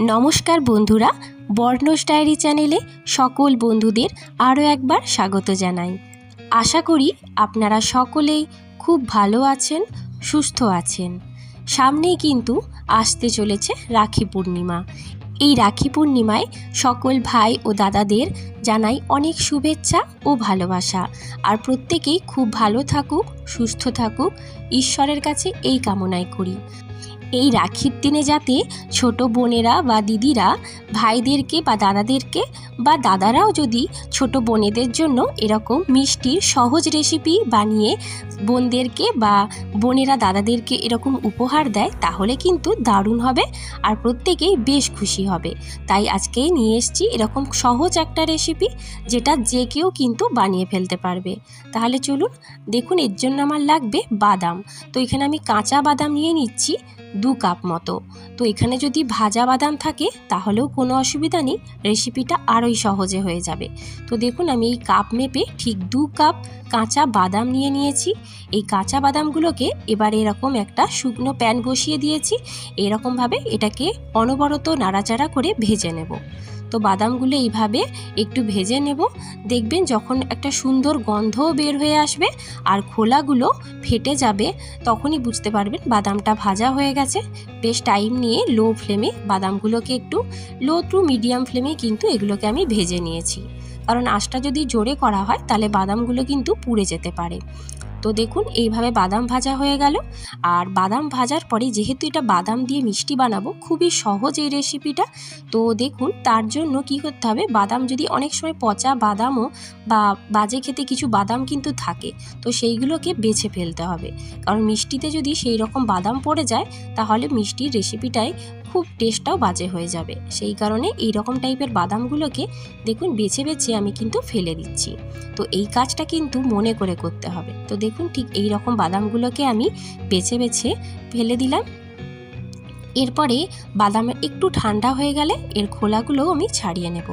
নমস্কার বন্ধুরা, বর্ণস ডায়েরি চ্যানেলে সকল বন্ধুদের আরও একবার স্বাগত জানাই। আশা করি আপনারা সকলেই খুব ভালো আছেন, সুস্থ আছেন। সামনেই কিন্তু আসতে চলেছে রাখি পূর্ণিমা। এই রাখি পূর্ণিমায় সকল ভাই ও দাদাদের জানাই অনেক শুভেচ্ছা ও ভালোবাসা। আর প্রত্যেকেই খুব ভালো থাকুক, সুস্থ থাকুক, ঈশ্বরের কাছে এই কামনাই করি। এই রাখির দিনে যাতে ছোট বোনেরা বা দিদিরা ভাইদেরকে বা দাদাদেরকে বা দাদারাও যদি ছোট বোনেদের জন্য এরকম মিষ্টির সহজ রেসিপি বানিয়ে বোনদেরকে বা বোনেরা দাদাদেরকে এরকম উপহার দেয়, তাহলে কিন্তু দারুণ হবে আর প্রত্যেকেই বেশ খুশি হবে। তাই আজকে নিয়ে এসেছি এরকম সহজ একটা রেসিপি যেটা যে কেউ কিন্তু বানিয়ে ফেলতে পারবে। তাহলে চলুন দেখুন এর জন্য আমার লাগবে বাদাম। তো এখানে আমি কাঁচা বাদাম নিয়ে নিচ্ছি। দু কাপ মতো। তো এখানে যদি ভাজা বাদাম থাকে, তাহলেও কোনো অসুবিধা নেই রেসিপিটা আরোই সহজে হয়ে যাবে। তো দেখুন, আমি এই কাপ মেপে ঠিক দু কাপ কাঁচা বাদাম নিয়ে নিয়েছি। এই কাঁচা বাদামগুলোকে এবার এরকম একটা শুকনো প্যান বসিয়ে দিয়েছি। এরকমভাবে এটাকে অনবরত নাড়াচাড়া করে ভেজে নেব। তো বাদামগুলো এইভাবে একটু ভেজে নেব। দেখবেন যখন একটা সুন্দর গন্ধও বের হয়ে আসবে আর খোলাগুলো ফেটে যাবে, তখনই বুঝতে পারবেন বাদামটা ভাজা হয়ে গেছে। বেশ টাইম নিয়ে লো ফ্লেমে বাদামগুলোকে একটু লো টু মিডিয়াম ফ্লেমে কিন্তু এগুলোকে আমি ভেজে নিয়েছি। কারণ আঁচটা যদি জোরে করা হয়, তাহলে বাদামগুলো কিন্তু পুড়ে যেতে পারে। তো দেখুন, এইভাবে বাদাম ভাজা হয়ে গেল। আর বাদাম ভাজার পরে যেহেতু এটা বাদাম দিয়ে মিষ্টি বানাবো, খুবই সহজ এই রেসিপিটা তো দেখুন, তার জন্য কি করতে হবে, বাদাম যদি অনেক সময় পচা বাদামও বা বাজে খেতে কিছু বাদাম কিন্তু থাকে, তো সেইগুলোকে বেছে ফেলতে হবে। কারণ মিষ্টিতে যদি সেই রকম বাদাম পড়ে যায়, তাহলে মিষ্টির রেসিপিটাই খুব টেস্টটাও বাজে হয়ে যাবে। সেই কারণে এই রকম টাইপের বাদামগুলোকে দেখুন বেছে বেছে আমি কিন্তু ফেলে দিচ্ছি। তো এই কাজটা কিন্তু মনে করে করতে হবে। তো দেখুন ঠিক এই রকম বাদামগুলোকে আমি বেছে বেছে ফেলে দিলাম। এরপরে বাদাম একটু ঠান্ডা হয়ে গেলে এর খোলাগুলোও আমি ছাড়িয়ে নেব।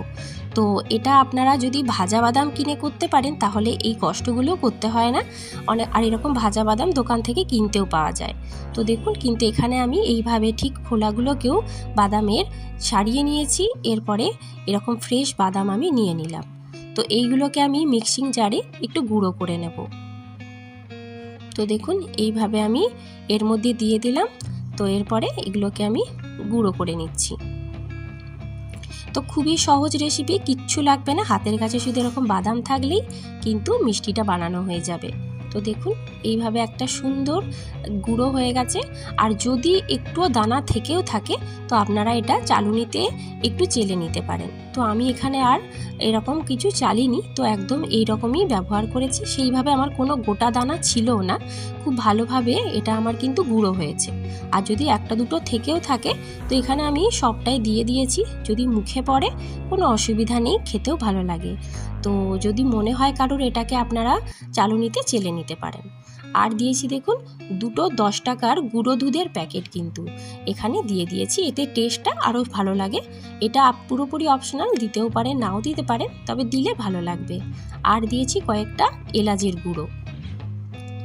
তো এটা আপনারা যদি ভাজা বাদাম কিনে করতে পারেন, তাহলে এই কষ্টগুলোও করতে হয় না। অনেক আর এরকম ভাজা বাদাম দোকান থেকে কিনতেও পাওয়া যায়। তো দেখুন, কিন্তু এখানে আমি এইভাবে ঠিক খোলাগুলোকেও বাদামের ছাড়িয়ে নিয়েছি। এরপরে এরকম ফ্রেশ বাদাম আমি নিয়ে নিলাম। তো এইগুলোকে আমি মিক্সিং জারে একটু গুঁড়ো করে নেব। তো দেখুন, এইভাবে আমি এর মধ্যে দিয়ে দিলাম। তো এরপরে এগুলোকে আমি গুঁড়ো করে নিচ্ছি। তো খুবই সহজ রেসিপি কিচ্ছু লাগবে না। হাতের কাছে শুধু এরকম বাদাম থাকলেই কিন্তু মিষ্টিটা বানানো হয়ে যাবে। তো দেখুন, এইভাবে একটা সুন্দর গুঁড়ো হয়ে গেছে। আর যদি একটুও দানা থেকেও থাকে, তো আপনারা এটা চালুনিতে একটু চেলে নিতে পারেন। তো আমি এখানে আর এরকম কিছু চালিনি, তো একদম এই রকমই ব্যবহার করেছি। সেইভাবে আমার কোনো গোটা দানা ছিল না। খুব ভালোভাবে এটা আমার কিন্তু গুঁড়ো হয়েছে। আর যদি একটা দুটো থেকেও থাকে, তো এখানে আমি সবটাই দিয়ে দিয়েছি। যদি মুখে পড়ে, কোনো অসুবিধা নেই, খেতেও ভালো লাগে। তো যদি মনে হয় কারোর এটাকে আপনারা চালুনিতে চেলে নিতে পারেন। আর দিয়েছি দেখুন, দুটো দশ টাকার গুঁড়ো দুধের প্যাকেট কিন্তু। এখানে দিয়ে দিয়েছি, এতে টেস্টটা আরও ভালো লাগে। এটা পুরোপুরি অপশনাল দিতেও পারেন, নাও দিতে পারেন, তবে দিলে ভালো লাগবে। আর দিয়েছি কয়েকটা এলাচের গুঁড়ো।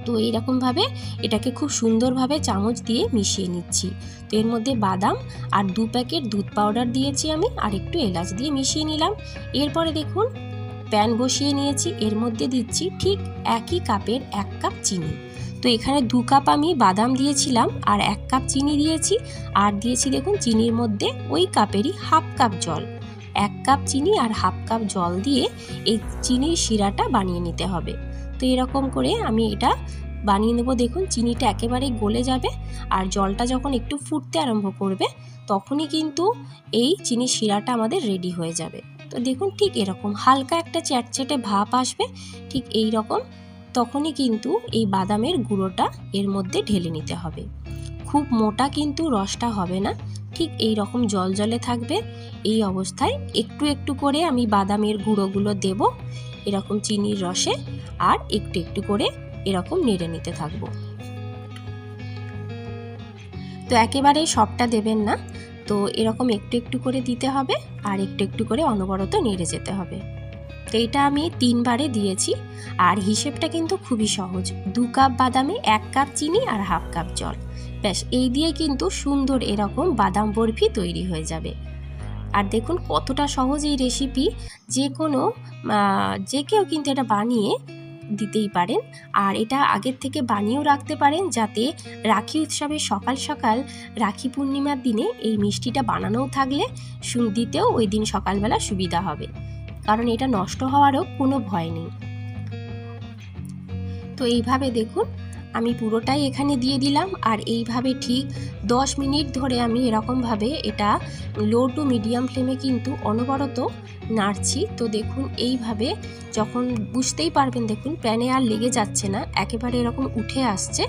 তো এইরকমভাবে এটাকে খুব সুন্দরভাবে চামচ দিয়ে মিশিয়ে নিচ্ছি। তো এর মধ্যে বাদাম আর দু প্যাকেট দুধ পাউডার দিয়েছি আমি, আর একটু এলাচ দিয়ে মিশিয়ে নিলাম। এরপরে দেখুন প্যান বসিয়ে নিয়েছি, এর মধ্যে দিচ্ছি ঠিক একই কাপের এক কাপ চিনি। তো এখানে দু কাপ আমি বাদাম দিয়েছিলাম আর এক কাপ চিনি দিয়েছি। আর দিয়েছি দেখুন চিনির মধ্যে ওই কাপেরই হাফ কাপ জল। এক কাপ চিনি আর হাফ কাপ জল দিয়ে এই চিনির শিরাটা বানিয়ে নিতে হবে। তো এরকম করে আমি এটা বানিয়ে নেব। দেখুন চিনিটা একেবারে গলে যাবে আর জলটা যখন একটু ফুটতে আরম্ভ করবে, তখনই কিন্তু এই চিনির শিরাটা আমাদের রেডি হয়ে যাবে। তো দেখুন ঠিক এরকম, হালকা একটা চ্যাটচ্যাটে ভাপ আসবে, ঠিক এই রকম, তখনই কিন্তু এই বাদামের গুঁড়োটা এর মধ্যে ঢেলে নিতে হবে। খুব মোটা কিন্তু রসটা হবে না, ঠিক এই রকম জল জলে থাকবে, এই অবস্থায় একটু একটু করে আমি বাদামের গুঁড়োগুলো দেব, এরকম চিনির রসে, আর একটু একটু করে এরকম নেড়ে নিতে থাকব। তো একেবারে সবটা দেবেন না তো এরকম একটু একটু করে দিতে হবে আর একটু একটু করে অনবরত নেড়ে যেতে হবে। তো এটা আমি তিনবারে দিয়েছি আর হিসেবটা কিন্তু খুবই সহজ। দু কাপ বাদামে এক কাপ চিনি আর হাফ কাপ জল। ব্যাস, এই দিয়ে কিন্তু সুন্দর এরকম বাদাম বরফি তৈরি হয়ে যাবে। আর দেখুন কতটা সহজ এই রেসিপি যে কোনো যে কেউ কিন্তু এটা বানিয়ে দিতেই পারেন। আর এটা আগের থেকে বানিয়েও রাখতে পারেন যাতে রাখি উৎসবে সকাল সকাল রাখি পূর্ণিমার দিনে এই মিষ্টিটা বানানোও থাকলে দিতেও ওই দিন সকালবেলা সুবিধা হবে। কারণ এটা নষ্ট হওয়ারও কোনো ভয় নেই। তো এইভাবে দেখুন আমি পুরোটাই এখানে দিয়ে দিলাম আর এইভাবে ঠিক দশ মিনিট ধরে আমি এরকমভাবে এটা লো টু মিডিয়াম ফ্লেমে কিন্তু অনবরত নাড়ছি। তো দেখুন এইভাবে যখন বুঝতেই পারবেন, দেখুন প্যানে আর লেগে যাচ্ছে না, একেবারে এরকম উঠে আসছে।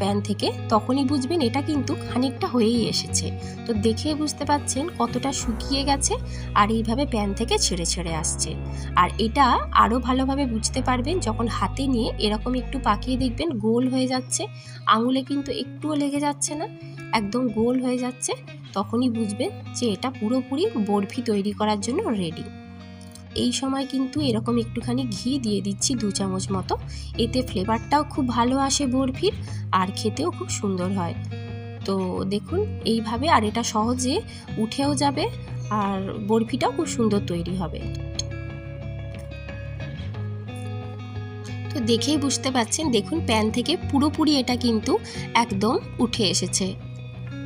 প্যান থেকে, তখনই বুঝবেন এটা কিন্তু খানিকটা হয়েই এসেছে। তো দেখে বুঝতে পাচ্ছেন কতটা শুকিয়ে গেছে আর এইভাবে প্যান থেকে ছেড়ে ছেড়ে আসছে। আর এটা আরও ভালোভাবে বুঝতে পারবেন যখন হাতে নিয়ে এরকম একটু পাকিয়ে দেখবেন গোল হয়ে যাচ্ছে, আঙুলে কিন্তু একটুও লেগে যাচ্ছে না, একদম গোল হয়ে যাচ্ছে, তখনই বুঝবেন যে এটা পুরোপুরি বরফি তৈরি করার জন্য রেডি এই সময় কিন্তু এরকম একটুখানি ঘি দিয়ে দিচ্ছি দু চামচ মতো। এতে ফ্লেভারটাও খুব ভালো আসে বরফির, আর খেতেও খুব সুন্দর হয়। তো দেখুন, এইভাবে আর এটা সহজে উঠেও যাবে, আর বরফিটাও খুব সুন্দর তৈরি হবে। তো দেখেই বুঝতে পাচ্ছেন, দেখুন প্যান থেকে পুরোপুরি এটা কিন্তু একদম উঠে এসেছে।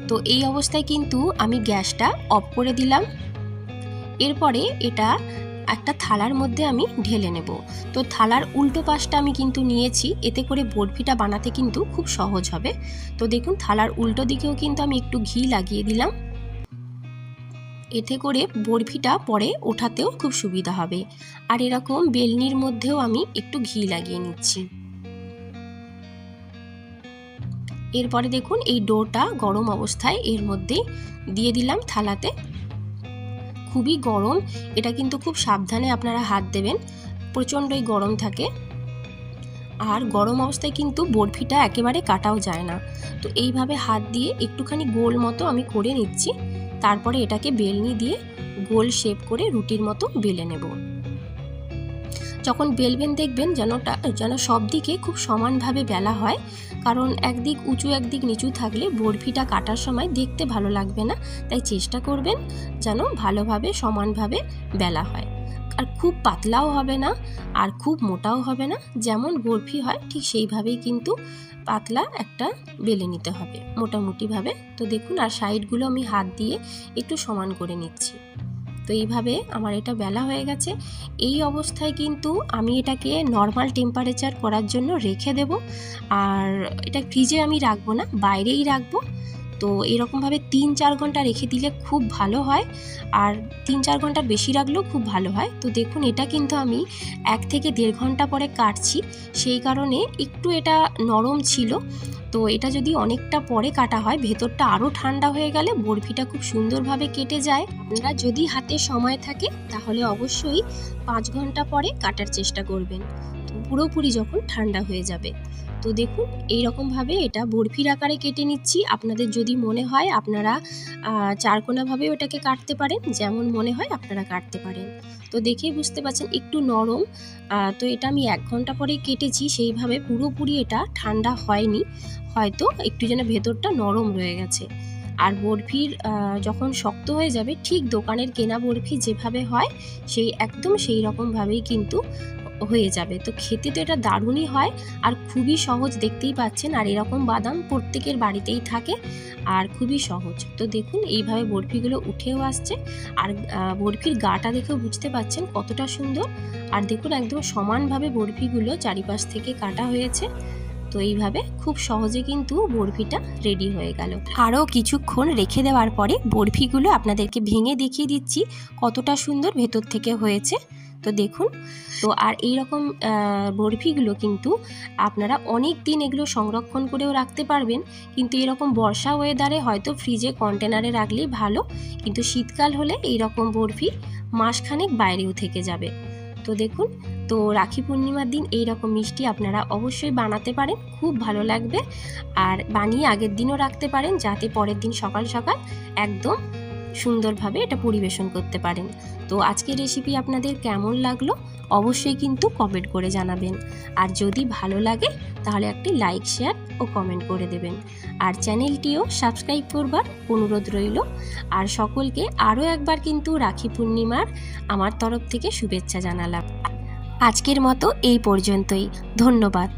তো এই অবস্থায় কিন্তু আমি গ্যাসটা অফ করে দিলাম। এরপরে এটা একটা থালার মধ্যে আমি ঢেলে নেব। তো থালার উল্টো পাশটা আমি কিন্তু নিয়েছি, এতে করে বরফিটা বানাতে কিন্তু খুব সহজ হবে। তো দেখুন, থালার উল্টো দিকেও কিন্তু আমি একটু ঘি লাগিয়ে দিলাম। এতে করে বরফিটা পরে ওঠাতেও খুব সুবিধা হবে। আর এরকম বেলনির মধ্যেও আমি একটু ঘি লাগিয়ে নিচ্ছি। এরপরে দেখুন, এই ডোটা গরম অবস্থায় এর মধ্যেই দিয়ে দিলাম থালাতে। খুবই গরম। এটা কিন্তু খুব সাবধানে আপনারা হাত দেবেন। প্রচণ্ডই গরম থাকে। আর গরম অবস্থায় কিন্তু বরফিটা একেবারে কাটাও যায় না। তো এইভাবে হাত দিয়ে একটুখানি গোল মতো আমি করে নিচ্ছি। তারপরে এটাকে বেলনি দিয়ে গোল শেপ করে রুটির মতো বেলে নেব। যখন বেলবেন দেখবেন যেন যেন সব দিকে খুব সমানভাবে বেলা হয়। কারণ একদিক উঁচু, একদিক নিচু থাকলে বরফিটা কাটার সময় দেখতে ভালো লাগবে না। তাই চেষ্টা করবেন যেন ভালোভাবে, সমানভাবে বেলা হয়। আর খুব পাতলাও হবে না আর খুব মোটাও হবে না। যেমন বরফি হয়, ঠিক সেইভাবেই কিন্তু পাতলা একটা বেলে নিতে হবে। মোটামুটিভাবে। তো দেখুন, আর সাইডগুলো আমি হাত দিয়ে একটু সমান করে নিচ্ছি। তো এইভাবে আমার এটা বেলা হয়ে গেছে। এই অবস্থায় কিন্তু আমি এটাকে নর্মাল টেম্পারেচার করার জন্য রেখে দেব। আর এটা ফ্রিজে আমি রাখব না, বাইরেই রাখব। তো এরকমভাবে তিন চার ঘণ্টা রেখে দিলে খুব ভালো হয়। আর তিন চার ঘণ্টা বেশি রাখলেও খুব ভালো হয়। তো দেখুন, এটা কিন্তু আমি এক থেকে দেড় ঘণ্টা পরে কাটছি। সেই কারণে একটু এটা নরম ছিল। তো এটা যদি অনেকটা পরে কাটা হয়, ভেতরটা আরও ঠান্ডা হয়ে গেলে বরফিটা খুব সুন্দরভাবে কেটে যায়। আপনারা যদি হাতে সময় থাকে, তাহলে অবশ্যই পাঁচ ঘণ্টা পরে কাটার চেষ্টা করবেন। পুরোপুরি যখন ঠান্ডা হয়ে যাবে। তো দেখুন এই রকমভাবে এটা বরফির আকারে কেটে নিচ্ছি। আপনাদের যদি মনে হয়, আপনারা চারকোনাভাবেও এটাকে কাটতে পারেন। যেমন মনে হয়, আপনারা কাটতে পারেন। তো দেখেই বুঝতে পারছেন, একটু নরম। তো এটা আমি এক ঘণ্টা পরেই কেটেছি। সেইভাবে পুরোপুরি এটা ঠান্ডা হয়নি। হয়তো একটু যেন ভেতরটা নরম রয়ে গেছে। আর বরফির যখন শক্ত হয়ে যাবে, ঠিক দোকানের কেনা বরফি যেভাবে হয়, সেই, একদম সেই রকমভাবেই কিন্তু হয়ে যাবে। তো খেতে তো এটা দারুণই হয় আর খুবই সহজ দেখতেই পাচ্ছেন। আর এরকম বাদাম প্রত্যেকের বাড়িতেই থাকে আর খুবই সহজ। তো দেখুন, এইভাবে বরফিগুলো উঠেও আসছে আর বরফির গাটা দেখেও বুঝতে পাচ্ছেন কতটা সুন্দর। আর দেখুন, একদম সমানভাবে বরফিগুলো চারিপাশ থেকে কাটা হয়েছে। তো এইভাবে খুব সহজে কিন্তু বরফিটা রেডি হয়ে গেল। আরও কিছুক্ষণ রেখে দেওয়ার পরে বরফিগুলো আপনাদেরকে ভেঙে দেখিয়ে দিচ্ছি কতটা সুন্দর ভেতর থেকে হয়েছে। তো দেখুন, তো আর এই রকম বরফিগুলো কিন্তু আপনারা অনেক দিন এগুলো সংরক্ষণ করেও রাখতে পারবেন। কিন্তু এরকম বর্ষা ওয়েদারে হয়তো ফ্রিজে কন্টেনারে রাখলেই ভালো। কিন্তু শীতকাল হলে এই রকম বরফি মাসখানেক বাইরেও থেকে যাবে। তো দেখুন তো রাখি পূর্ণিমার দিন এই রকম মিষ্টি আপনারা অবশ্যই বানাতে পারেন, খুব ভালো লাগবে। আর বানিয়ে আগের দিনও রাখতে পারেন, যাতে পরের দিন সকাল সকাল একদম সুন্দরভাবে এটা পরিবেশন করতে পারেন। তো আজকের রেসিপি আপনাদের কেমন লাগল অবশ্যই কিন্তু কমেন্ট করে জানাবেন। আর যদি ভালো লাগে, তাহলে একটি লাইক শেয়ার ও কমেন্ট করে দেবেন। আর চ্যানেলটিও সাবস্ক্রাইব করবার অনুরোধ রইল। আর সকলকে আরও একবার কিন্তু রাখি পূর্ণিমার আমার তরফ থেকে শুভেচ্ছা জানালাম। আজকের মতো এই পর্যন্তই। ধন্যবাদ।